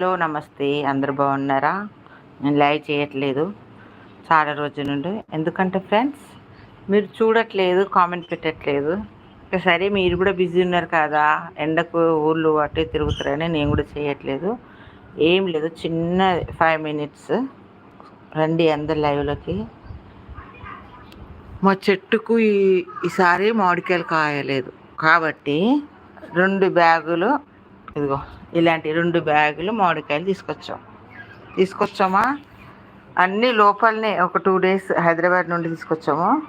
Hello నమస్తే. అందరు బాగున్నారా? నేను లైవ్ చేయట్లేదు. చాలా రోజుల నుండి. ఎందుకంటే ఫ్రెండ్స్ మీరు చూడట్లేదు కామెంట్ పెట్టట్లేదు. సరే మీరు కూడా బిజీ ఉన్నారు కదా ఎండకు ఊళ్ళు అట్టే తిరుగుతారని నేను కూడా చేయట్లేదు. ఏం లేదు చిన్న ఫైవ్ మినిట్స్. రండి అందరు లైవ్లోకి. మా చెట్టుకు ఈ ఈసారి మామిడికాయలు కాయలేదు. కాబట్టి రెండు బ్యాగులు ఇదిగో. ఇలాంటి రెండు బ్యాగులు మామిడికాయలు తీసుకొచ్చాం. తీసుకొచ్చామా? అన్నీ లోపలనే ఒక టూ డేస్ హైదరాబాద్ నుండి తీసుకొచ్చాము.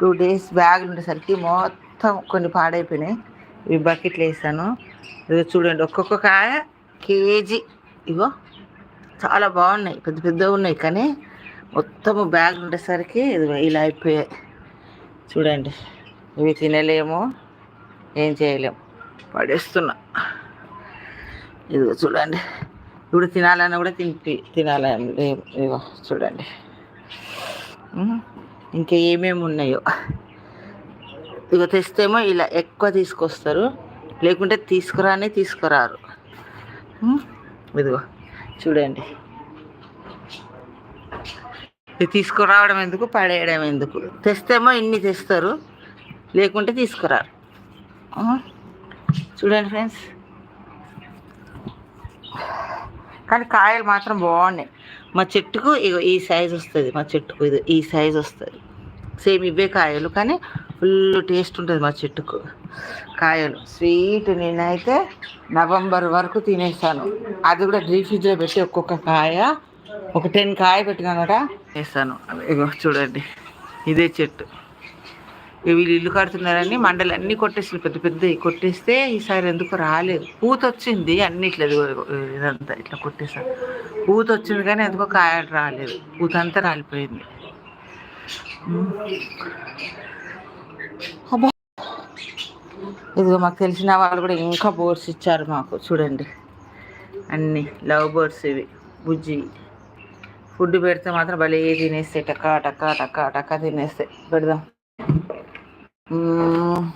టూ డేస్ బ్యాగులు ఉండేసరికి మొత్తం కొన్ని పాడైపోయినాయి. ఇవి బకెట్లు వేసాను. ఇదిగో చూడండి ఒక్కొక్క కాయ కేజీ. ఇగో చాలా బాగున్నాయి పెద్ద పెద్దగా ఉన్నాయి కానీ మొత్తము బ్యాగులు ఉండేసరికి ఇదిగో ఇలా అయిపోయాయి. చూడండి ఇవి తినలేము ఏం చేయలేము. పడేస్తున్నా. ఇదిగో చూడండి. ఇప్పుడు తినాలన్నా కూడా తింపి తినాలని ఇదిగో చూడండి. ఇంకా ఏమేమి ఉన్నాయో. ఇదిగో తెస్తేమో ఇలా ఎక్కువ తీసుకొస్తారు. లేకుంటే తీసుకురానే తీసుకురారు. ఇదిగో చూడండి. ఇది తీసుకురావడం ఎందుకు? పడేయడం ఎందుకు? తెస్తేమో ఇన్ని తెస్తారు. లేకుంటే తీసుకురారు. చూడండి ఫ్రెండ్స్. కానీ కాయలు మాత్రం బాగున్నాయి. మా చెట్టుకు ఇగో ఈ సైజ్ వస్తుంది మా చెట్టుకు ఇది ఈ సైజ్ వస్తుంది. సేమ్ ఇవే కాయలు కానీ ఫుల్ టేస్ట్ ఉంటుంది మా చెట్టుకు. కాయలు. స్వీట్ నేనైతే నవంబర్ వరకు తినేసాను అది కూడా డ్రీ ఫ్రిడ్జ్లో పెట్టి ఒక్కొక్క కాయ ఒక టెన్ కాయ పెట్టినానట వేసాను ఇగో చూడండి. ఇదే చెట్టు. వీళ్ళు ఇల్లు కడుతున్నారని మండలు అన్నీ కొట్టేసి పెద్ద పెద్ద కొట్టేస్తే ఈసారి ఎందుకు రాలేదు. పూత వచ్చింది అన్ని ఇట్లా ఇదంతా ఇట్లా కొట్టేసారు పూత వచ్చింది కానీ ఎందుకో కాయలు రాలేదు. పూత అంతా రాలిపోయింది. ఇదిగో మాకు తెలిసిన వాళ్ళు కూడా ఇంకా బోర్డ్స్ ఇచ్చారు మాకు. చూడండి. అన్ని లవ్ బోర్డ్స్ ఇవి. బుజ్జి. ఫుడ్ పెడితే మాత్రం భలే తినేస్తాయి టకా టకా టకా టకా తినేస్తాయి పెడదాం. మ్మ్.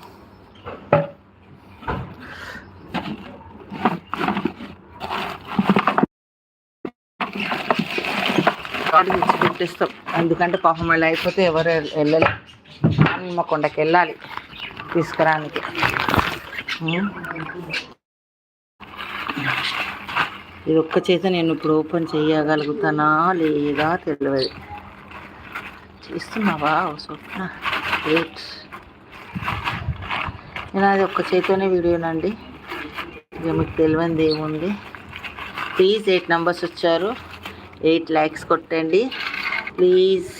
ఇచ్చి ఎందుకంటే పాపం మళ్ళీ అయిపోతే ఎవరు వెళ్ళాలి. హన్మకొండకి వెళ్ళాలి తీసుకురానికి. ఇది ఒక్క చేత నేను ఇప్పుడు ఓపెన్ చేయగలుగుతానా లేదా తెలియదు. చేస్తున్నావా? స్వప్న? నేను అది ఒక్క చేతితోనే వీడియోనండి ఇక మీకు తెలియంది ఏముంది? ప్లీజ్ ఎయిట్ నెంబర్స్ వచ్చారు. ఎయిట్ ల్యాక్స్ కొట్టండి. ప్లీజ్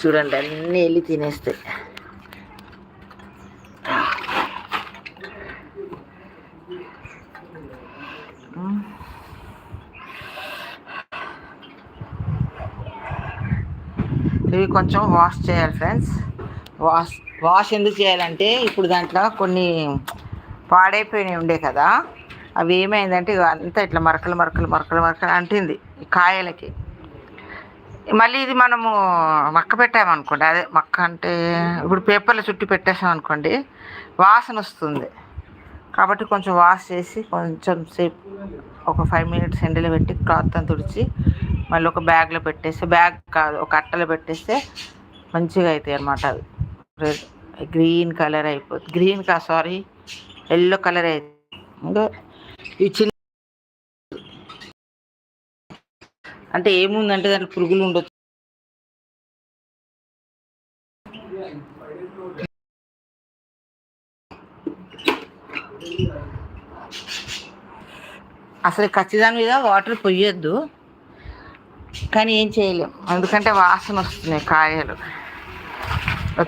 చూడండి అన్నీ వెళ్ళి తినేస్తాయి. ఇవి కొంచెం వాష్ చేయాలి ఫ్రెండ్స్ వాష్ వాష్ ఎందుకు చేయాలంటే ఇప్పుడు దాంట్లో కొన్ని పాడైపోయినవి ఉండే కదా అవి ఏమైందంటే అంతా ఇట్లా మరకలు మరకలు మరకలు మరకలు అంటింది కాయలకి. మళ్ళీ ఇది మనము మక్క పెట్టామనుకోండి అదే మక్క అంటే ఇప్పుడు పేపర్లో చుట్టి పెట్టేసాం అనుకోండి వాసన వస్తుంది. కాబట్టి కొంచెం వాష్ చేసి కొంచెం సేపు ఒక ఫైవ్ మినిట్స్ ఎండలో పెట్టి క్లాత్ అంతా తుడిచి మళ్ళీ ఒక బ్యాగ్లో పెట్టేస్తే బ్యాగ్ కాదు ఒక అట్టలో పెట్టేస్తే మంచిగా అవుతాయి అనమాట అవి. రెడ్ గ్రీన్ కలర్ అయిపోతుంది గ్రీన్ కా సారీ ఎల్లో కలర్ అవుతుంది ఇంకా ఈ చిన్న అంటే ఏముందంటే దాంట్లో పురుగులు ఉండొచ్చు. అసలు ఖచ్చితంగా మీద వాటర్ పొయ్యొద్దు. కానీ ఏం చేయలేం. ఎందుకంటే వాసన వస్తున్నాయి కాయలు.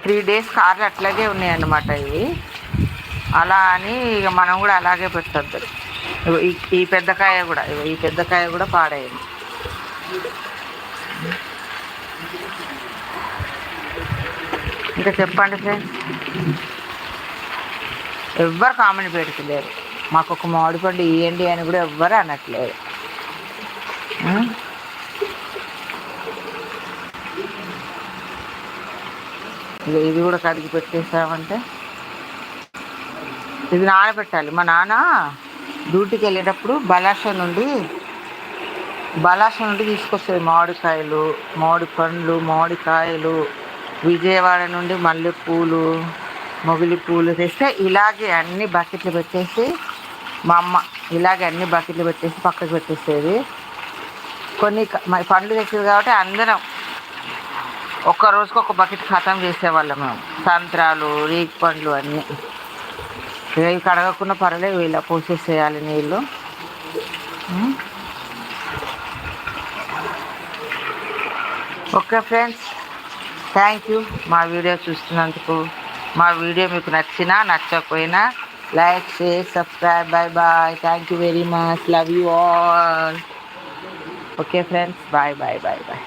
త్రీ డేస్ కార్లు అట్లాగే ఉన్నాయన్నమాట ఇవి. అలా అని ఇక మనం కూడా అలాగే పెట్టద్దు. ఈ పెద్ద కాయ కూడా ఈ పెద్ద కాయ కూడా పాడేయండి ఇంకా చెప్పండి ఫ్రెండ్స్. ఎవ్వరు కామెంట్ పెడుతలేరు. మాకు ఒక మామిడి పండు ఇవ్వండి అని కూడా ఎవ్వరు అనట్లేదు. ఇక ఇది కూడా కడిగి పెట్టేసామంటే ఇది నానబెట్టాలి. మా నాన్న డ్యూటీకి వెళ్ళేటప్పుడు బలాష నుండి బలాష నుండి తీసుకొచ్చేది మామిడికాయలు మామిడి పండ్లు మామిడికాయలు విజయవాడ నుండి మల్లెపూలు మొగిలి పూలు తెస్తే ఇలాగే అన్ని బకెట్లు పెట్టేసి మా అమ్మ ఇలాగే అన్ని బకెట్లు పెట్టేసి పక్కకు పెట్టేసేది. కొన్ని పండ్లు తెచ్చేది కాబట్టి అందరం ఒక్క రోజుకి ఒక బకెట్ ఖతం చేసేవాళ్ళం మేము. సంత్రాలు రేగి పండ్లు అన్నీ. ఇవి కడగకుండా పర్లేదు ఇలా పోసేసేయాలి నీళ్ళు. Okay friends thank you. మా వీడియో చూస్తున్నందుకు మా వీడియో మీకు నచ్చినా నచ్చకపోయినా like share subscribe bye bye. Thank you very much. Love you all. Okay friends bye bye bye bye.